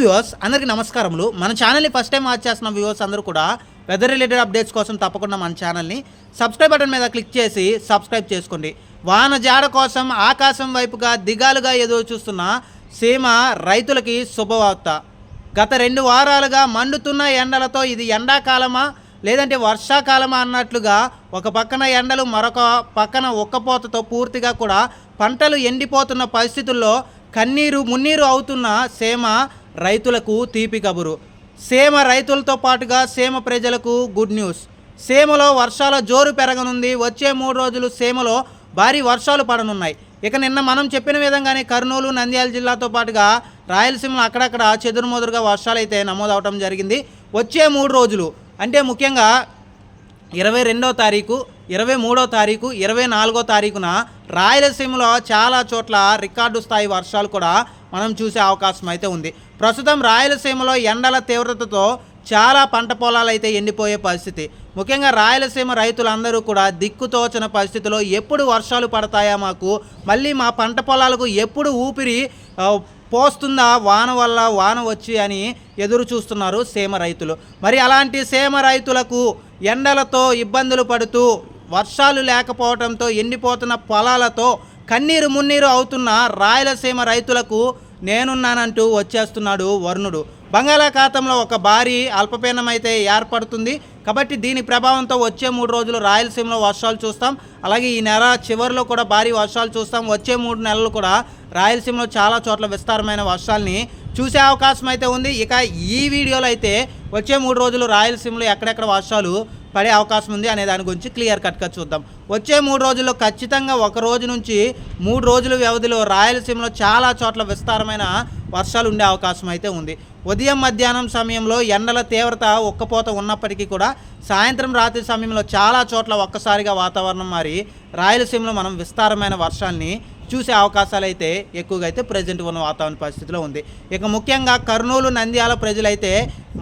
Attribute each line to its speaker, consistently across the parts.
Speaker 1: Viewers అందరికీ నమస్కారములు. మన ఛానల్ని ఫస్ట్ టైం వాచ్ చేస్తున్న వ్యూవర్స్ అందరూ కూడా వెదర్ రిలేటెడ్ అప్డేట్స్ కోసం తప్పకుండా మన ఛానల్ని సబ్స్క్రైబ్ బటన్ మీద క్లిక్ చేసి సబ్స్క్రైబ్ చేసుకోండి. వాన జాడ కోసం ఆకాశం వైపుగా దిగాలుగా ఎదురు చూస్తున్న సీమ రైతులకి శుభవార్త. గత రెండు వారాలుగా మండుతున్న ఎండలతో ఇది ఎండాకాలమా లేదంటే వర్షాకాలమా అన్నట్లుగా ఒక పక్కన ఎండలు మరొక పక్కన ఉక్కపోతతో పూర్తిగా కూడా పంటలు ఎండిపోతున్న పరిస్థితుల్లో కన్నీరు మున్నీరు అవుతున్న సేమ రైతులకు తీపి కబురు. సేమ రైతులతో పాటుగా సేమ ప్రజలకు గుడ్ న్యూస్. సేమలో వర్షాల జోరు పెరగనుంది. వచ్చే మూడు రోజులు సేమలో భారీ వర్షాలు పడనున్నాయి. ఇక నిన్న మనం చెప్పిన విధంగానే కర్నూలు నంద్యాల జిల్లాతో పాటుగా రాయలసీమలో అక్కడక్కడ చెదురుమదురుగా వర్షాలు అయితే నమోదవటం జరిగింది. వచ్చే మూడు రోజులు అంటే ముఖ్యంగా ఇరవై రెండో తారీఖు ఇరవై మూడో తారీఖు ఇరవై నాలుగో తారీఖున రాయలసీమలో చాలా చోట్ల రికార్డు స్థాయి వర్షాలు కూడా మనం చూసే అవకాశం అయితే ఉంది. ప్రస్తుతం రాయలసీమలో ఎండల తీవ్రతతో చాలా పంట పొలాలైతే ఎండిపోయే పరిస్థితి. ముఖ్యంగా రాయలసీమ రైతులందరూ కూడా దిక్కుతోచిన పరిస్థితిలో ఎప్పుడు వర్షాలు పడతాయా మాకు మళ్ళీ మా పంట పొలాలకు ఎప్పుడు ఊపిరి పోస్తుందా వాన వల్ల వాన వచ్చి అని ఎదురు చూస్తున్నారు సీమ రైతులు. మరి అలాంటి సీమ రైతులకు ఎండలతో ఇబ్బందులు పడుతూ వర్షాలు లేకపోవడంతో ఎండిపోతున్న పొలాలతో కన్నీరు మున్నీరు అవుతున్న రాయలసీమ రైతులకు నేనున్నానంటూ వచ్చేస్తున్నాడు వరుణుడు. బంగాళాఖాతంలో ఒక భారీ అల్పపీడనం అయితే ఏర్పడుతుంది. కాబట్టి దీని ప్రభావంతో వచ్చే మూడు రోజులు రాయలసీమలో వర్షాలు చూస్తాం. అలాగే ఈ నెల చివరిలో కూడా భారీ వర్షాలు చూస్తాం. వచ్చే మూడు నెలలు కూడా రాయలసీమలో చాలా చోట్ల విస్తారమైన వర్షాలని చూసే అవకాశం అయితే ఉంది. ఇక ఈ వీడియోలో అయితే వచ్చే మూడు రోజులు రాయలసీమలో ఎక్కడెక్కడ వర్షాలు పడే అవకాశం ఉంది అనే దాని గురించి క్లియర్ కట్గా చూద్దాం. వచ్చే మూడు రోజుల్లో ఖచ్చితంగా ఒక రోజు నుంచి మూడు రోజుల వ్యవధిలో రాయలసీమలో చాలా చోట్ల విస్తారమైన వర్షాలు ఉండే అవకాశం అయితే ఉంది. ఉదయం మధ్యాహ్నం సమయంలో ఎండల తీవ్రత ఒక్కపోత ఉన్నప్పటికీ కూడా సాయంత్రం రాత్రి సమయంలో చాలా చోట్ల ఒక్కసారిగా వాతావరణం మారి రాయలసీమలో మనం విస్తారమైన వర్షాన్ని చూసే అవకాశాలు అయితే ఎక్కువగా అయితే ప్రజెంట్ ఉన్న వాతావరణ పరిస్థితిలో ఉంది. ఇక ముఖ్యంగా కర్నూలు నంద్యాల ప్రజలైతే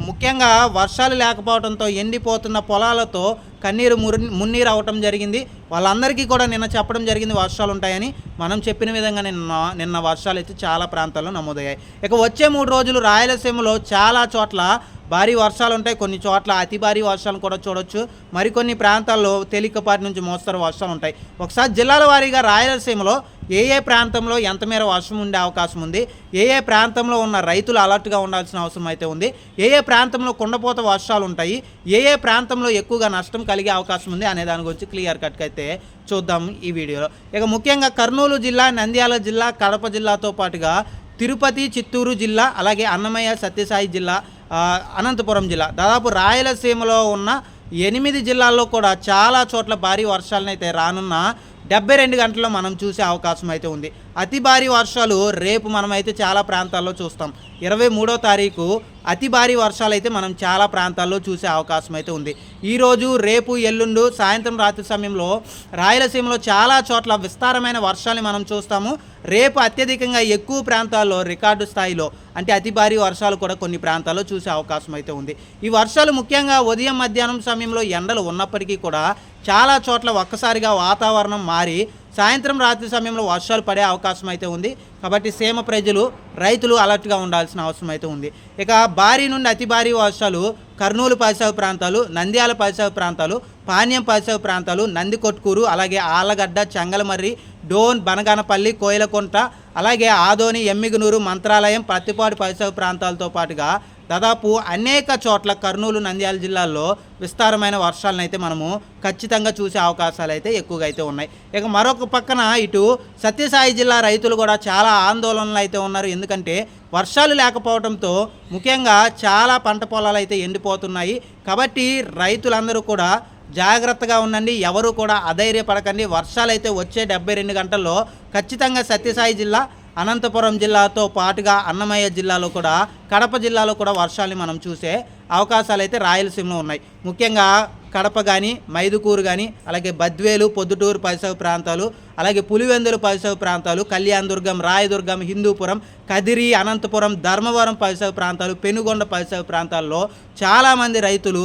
Speaker 1: ముఖ్యంగా వర్షాలు లేకపోవడంతో ఎండిపోతున్న పొలాలతో కన్నీరు మున్నీరు అవటం జరిగింది. వాళ్ళందరికీ కూడా నిన్న చెప్పడం జరిగింది వర్షాలు ఉంటాయని. మనం చెప్పిన విధంగా నిన్న నిన్న వర్షాలు అయితే చాలా ప్రాంతాల్లో నమోదయ్యాయి. ఇక వచ్చే మూడు రోజులు రాయలసీమలో చాలా చోట్ల భారీ వర్షాలు ఉంటాయి. కొన్ని చోట్ల అతి భారీ వర్షాలు కూడా చూడొచ్చు. మరికొన్ని ప్రాంతాల్లో తేలికపాటి నుంచి మోస్తరు వర్షాలు ఉంటాయి. ఒకసారి జిల్లాల వారీగా రాయలసీమలో ఏ ఏ ప్రాంతంలో ఎంత మేర వర్షం ఉండే అవకాశం ఉంది? ఏ ఏ ప్రాంతంలో ఉన్న రైతులు అలర్ట్గా ఉండాల్సిన అవసరం అయితే ఉంది? ఏ ఏ ప్రాంతంలో కుండపోత వర్షాలు ఉంటాయి? ఏ ఏ ప్రాంతంలో ఎక్కువగా నష్టం కలిగే అవకాశం ఉంది అనే దాని గురించి క్లియర్ కట్గా అయితే చూద్దాం ఈ వీడియోలో. ఇక ముఖ్యంగా కర్నూలు జిల్లా నంద్యాల జిల్లా కడప జిల్లాతో పాటుగా తిరుపతి చిత్తూరు జిల్లా అలాగే అన్నమయ్య సత్యసాయి జిల్లా అనంతపురం జిల్లా. దాదాపు రాయలసీమలో ఉన్న ఎనిమిది జిల్లాల్లో కూడా చాలా చోట్ల భారీ వర్షాలను అయితే రానున్న డెబ్బై రెండు గంటల్లో మనం చూసే అవకాశం అయితే ఉంది. అతి భారీ వర్షాలు రేపు మనమైతే చాలా ప్రాంతాల్లో చూస్తాం. ఇరవై మూడో తారీఖు అతి భారీ వర్షాలు అయితే మనం చాలా ప్రాంతాల్లో చూసే అవకాశం అయితే ఉంది. ఈరోజు రేపు ఎల్లుండు సాయంత్రం రాత్రి సమయంలో రాయలసీమలో చాలా చోట్ల విస్తారమైన వర్షాలు మనం చూస్తాము. రేపు అత్యధికంగా ఎక్కువ ప్రాంతాల్లో రికార్డు స్థాయిలో అంటే అతి భారీ వర్షాలు కూడా కొన్ని ప్రాంతాల్లో చూసే అవకాశం అయితే ఉంది. ఈ వర్షాలు ముఖ్యంగా ఉదయం మధ్యాహ్నం సమయంలో ఎండలు ఉన్నప్పటికీ కూడా చాలా చోట్ల ఒక్కసారిగా వాతావరణం మారి సాయంత్రం రాత్రి సమయంలో వర్షాలు పడే అవకాశం అయితే ఉంది. కాబట్టి సీమ ప్రజలు రైతులు అలర్ట్గా ఉండాల్సిన అవసరం అయితే ఉంది. ఇక భారీ నుండి అతి భారీ వర్షాలు కర్నూలు పరిసర ప్రాంతాలు నంద్యాల పరిసర ప్రాంతాలు పాణ్యం పరిసర ప్రాంతాలు నందికొట్కూరు అలాగే ఆలగడ్డ చెంగలమర్రి డోన్ బనగానపల్లి కోయిలకుంట అలాగే ఆదోని ఎమ్మిగనూరు మంత్రాలయం పత్తిపాడు పరిసర ప్రాంతాలతో పాటుగా దాదాపు అనేక చోట్ల కర్నూలు నంద్యాల జిల్లాల్లో విస్తారమైన వర్షాలను అయితే మనము ఖచ్చితంగా చూసే అవకాశాలు అయితే ఎక్కువగా అయితే ఉన్నాయి. ఇక మరొక పక్కన ఇటు సత్యసాయి జిల్లా రైతులు కూడా చాలా ఆందోళనలు అయితే ఉన్నారు. ఎందుకంటే వర్షాలు లేకపోవడంతో ముఖ్యంగా చాలా పంట పొలాలు అయితే ఎండిపోతున్నాయి. కాబట్టి రైతులందరూ కూడా జాగ్రత్తగా ఉండండి. ఎవరు కూడా అధైర్యపడకండి. వర్షాలు అయితే వచ్చే డెబ్బై రెండు గంటల్లో ఖచ్చితంగా సత్యసాయి జిల్లా అనంతపురం జిల్లాతో పాటుగా అన్నమయ్య జిల్లాలో కూడా కడప జిల్లాలో కూడా వర్షాలని మనం చూసే అవకాశాలు అయితే రాయలసీమలో ఉన్నాయి. ముఖ్యంగా కడప కానీ మైదుకూరు కానీ అలాగే బద్వేలు పొద్దుటూరు పరిసర ప్రాంతాలు అలాగే పులివెందులు పరిసర ప్రాంతాలు కళ్యాణదుర్గం రాయదుర్గం హిందూపురం కదిరి అనంతపురం ధర్మవరం పరిసర ప్రాంతాలు పెనుగొండ పరిసర ప్రాంతాల్లో చాలామంది రైతులు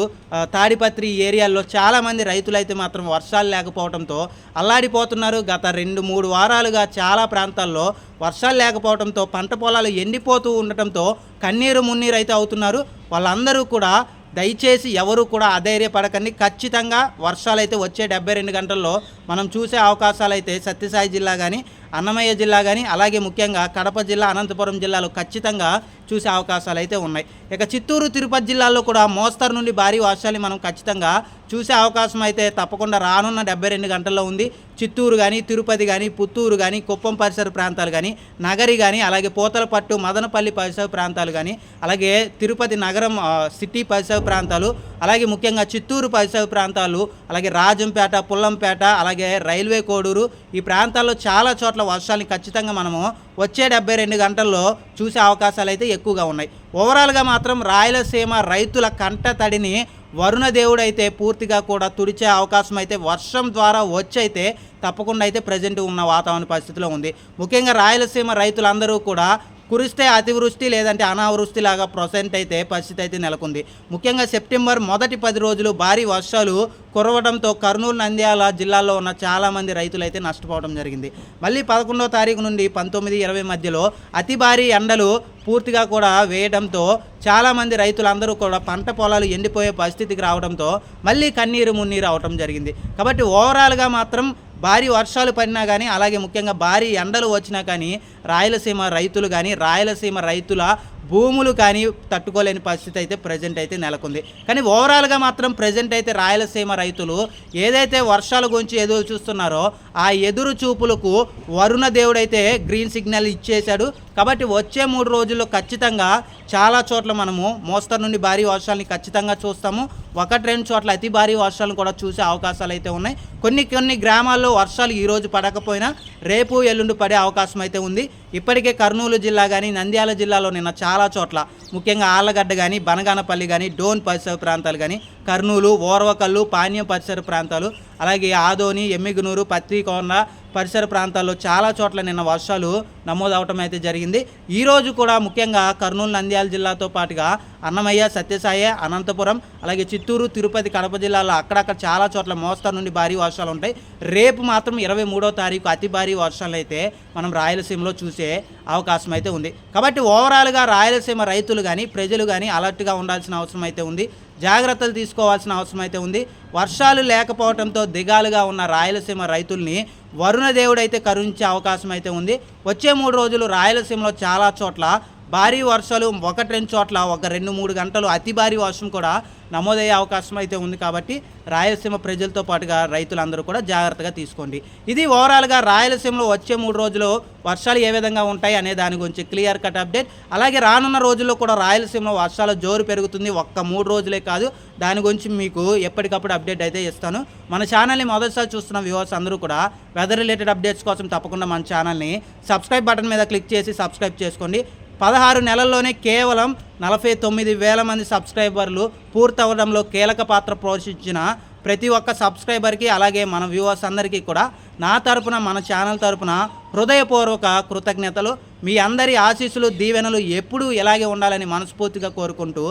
Speaker 1: తాడిపత్రి ఏరియాల్లో చాలామంది రైతులు అయితే మాత్రం వర్షాలు లేకపోవడంతో అల్లాడిపోతున్నారు. గత రెండు మూడు వారాలుగా చాలా ప్రాంతాల్లో వర్షాలు లేకపోవడంతో పంట పొలాలు ఎండిపోతూ ఉండటంతో కన్నీరు మున్నీరు అయితే అవుతున్నారు. వాళ్ళందరూ కూడా దయచేసి ఎవరు కూడా అధైర్యపడకండి. ఖచ్చితంగా వర్షాలు అయితే వచ్చే డెబ్బై రెండు గంటల్లో మనం చూసే అవకాశాలు అయితే సత్యసాయి జిల్లా కానీ అన్నమయ్య జిల్లా కానీ అలాగే ముఖ్యంగా కడప జిల్లా అనంతపురం జిల్లాలో ఖచ్చితంగా చూసే అవకాశాలు అయితే ఉన్నాయి. ఇక చిత్తూరు తిరుపతి జిల్లాలో కూడా మోస్తరు నుండి భారీ వర్షాలు మనం ఖచ్చితంగా చూసే అవకాశం అయితే తప్పకుండా రానున్న డెబ్బై రెండు గంటల్లో ఉంది. చిత్తూరు కానీ తిరుపతి కానీ పుత్తూరు కానీ కుప్పం పరిసర ప్రాంతాలు కానీ నగరి కానీ అలాగే పోతలపట్టు మదనపల్లి పరిసర ప్రాంతాలు కానీ అలాగే తిరుపతి నగరం సిటీ పరిసర ప్రాంతాలు అలాగే ముఖ్యంగా చిత్తూరు పరిసర ప్రాంతాలు అలాగే రాజంపేట పుల్లంపేట అలాగే రైల్వే కోడూరు ఈ ప్రాంతాల్లో చాలా చోట్ల వర్షాలని ఖచ్చితంగా మనము వచ్చే డెబ్బై రెండు గంటల్లో చూసే అవకాశాలు అయితే ఎక్కువగా ఉన్నాయి. ఓవరాల్గా మాత్రం రాయలసీమ రైతుల కంట తడిని వరుణ అయితే పూర్తిగా కూడా తుడిచే అవకాశం అయితే వర్షం ద్వారా వచ్చైతే తప్పకుండా అయితే ప్రజెంట్ ఉన్న వాతావరణ పరిస్థితిలో ఉంది. ముఖ్యంగా రాయలసీమ రైతులందరూ కూడా కురిస్తే అతివృష్టి లేదంటే అనావృష్టి లాగా ప్రొసెంట్ అయితే పరిస్థితి అయితే నెలకొంది. ముఖ్యంగా సెప్టెంబర్ మొదటి పది రోజులు భారీ వర్షాలు కురవడంతో కర్నూలు నంద్యాల జిల్లాలో ఉన్న చాలామంది రైతులు అయితే నష్టపోవడం జరిగింది. మళ్ళీ పదకొండవ తారీఖు నుండి పంతొమ్మిది ఇరవై మధ్యలో అతి భారీ ఎండలు పూర్తిగా కూడా వేయడంతో చాలామంది రైతులందరూ కూడా పంట పొలాలు ఎండిపోయే పరిస్థితికి రావడంతో మళ్ళీ కన్నీరు మున్నీరు అవటం జరిగింది. కాబట్టి ఓవరాల్గా మాత్రం భారీ వర్షాలు పడినా కానీ అలాగే ముఖ్యంగా భారీ ఎండలు వచ్చినా కానీ రాయలసీమ రైతులు కానీ రాయలసీమ రైతుల భూములు కానీ తట్టుకోలేని పరిస్థితి అయితే ప్రజెంట్ అయితే నెలకొంది. కానీ ఓవరాల్గా మాత్రం ప్రజెంట్ అయితే రాయలసీమ రైతులు ఏదైతే వర్షాల గురించి ఎదురు చూస్తున్నారో ఆ ఎదురు చూపులకు వరుణ దేవుడైతే గ్రీన్ సిగ్నల్ ఇచ్చేశాడు. కాబట్టి వచ్చే మూడు రోజుల్లో ఖచ్చితంగా చాలా చోట్ల మనము మోస్తరు నుండి భారీ వర్షాలని ఖచ్చితంగా చూస్తాము. ఒకటి రెండు చోట్ల అతి భారీ వర్షాలను కూడా చూసే అవకాశాలు అయితే ఉన్నాయి. కొన్ని కొన్ని గ్రామాల్లో వర్షాలు ఈరోజు పడకపోయినా రేపు ఎల్లుండి పడే అవకాశం అయితే ఉంది. ఇప్పటికే కర్నూలు జిల్లా కానీ నంద్యాల జిల్లాలో నిన్న చాలా చోట్ల ముఖ్యంగా ఆళ్ళగడ్డ కానీ బనగానపల్లి కానీ డోన్ పరిసర ప్రాంతాలు కానీ కర్నూలు ఓర్వకల్లు పాణ్యం పరిసర ప్రాంతాలు అలాగే ఆదోని ఎమ్మిగునూరు పత్రికొండ పరిసర ప్రాంతాల్లో చాలా చోట్ల నిన్న వర్షాలు నమోదవటం అయితే జరిగింది. ఈరోజు కూడా ముఖ్యంగా కర్నూలు నంద్యాల జిల్లాతో పాటుగా అన్నమయ్య సత్యసాయి అనంతపురం అలాగే చిత్తూరు తిరుపతి కడప జిల్లాలో అక్కడక్కడ చాలా చోట్ల మోస్తరు నుండి భారీ వర్షాలు ఉంటాయి. రేపు మాత్రం ఇరవై మూడో తారీఖు అతి భారీ వర్షాలు అయితే మనం రాయలసీమలో చూసే అవకాశం అయితే ఉంది. కాబట్టి ఓవరాల్గా రాయలసీమ రైతులు కానీ ప్రజలు కానీ అలర్ట్గా ఉండాల్సిన అవసరం అయితే ఉంది. జాగ్రత్తలు తీసుకోవాల్సిన అవసరం అయితే ఉంది. వర్షాలు లేకపోవడంతో దిగాలుగా ఉన్న రాయలసీమ రైతుల్ని వరుణ దేవుడైతే కరుణించే అవకాశం అయితే ఉంది. వచ్చే మూడు రోజులు రాయలసీమలో చాలా చోట్ల భారీ వర్షాలు ఒకటి రెండు చోట్ల ఒక రెండు మూడు గంటలు అతి భారీ వర్షం కూడా నమోదయ్యే అవకాశం అయితే ఉంది కాబట్టి రాయలసీమ ప్రజలతో పాటుగా రైతులందరూ కూడా జాగ్రత్తగా తీసుకోండి. ఇది ఓవరాల్గా రాయలసీమలో వచ్చే మూడు రోజులు వర్షాలు ఏ విధంగా ఉంటాయి అనే దాని గురించి క్లియర్ కట్ అప్డేట్. అలాగే రానున్న రోజుల్లో కూడా రాయలసీమలో వర్షాల జోరు పెరుగుతుంది. ఒక్క మూడు రోజులే కాదు దాని గురించి మీకు ఎప్పటికప్పుడు అప్డేట్ అయితే ఇస్తాను. మన ఛానల్ని మొదటిసారి చూస్తున్న వ్యూవర్స్ అందరూ కూడా వెదర్ రిలేటెడ్ అప్డేట్స్ కోసం తప్పకుండా మన ఛానల్ని సబ్స్క్రైబ్ బటన్ మీద క్లిక్ చేసి సబ్స్క్రైబ్ చేసుకోండి. పదహారు నెలల్లోనే కేవలం నలభై తొమ్మిది వేల మంది సబ్స్క్రైబర్లు పూర్తవడంలో కీలక పాత్ర పోషించిన ప్రతి ఒక్క సబ్స్క్రైబర్కి అలాగే మన వ్యూవర్స్ అందరికీ కూడా నా తరపున మన ఛానల్ తరపున హృదయపూర్వక కృతజ్ఞతలు. మీ అందరి ఆశీస్సులు దీవెనలు ఎప్పుడూ ఇలాగే ఉండాలని మనస్ఫూర్తిగా కోరుకుంటూ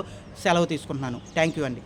Speaker 1: సెలవు తీసుకుంటున్నాను. థ్యాంక్ యూ అండి.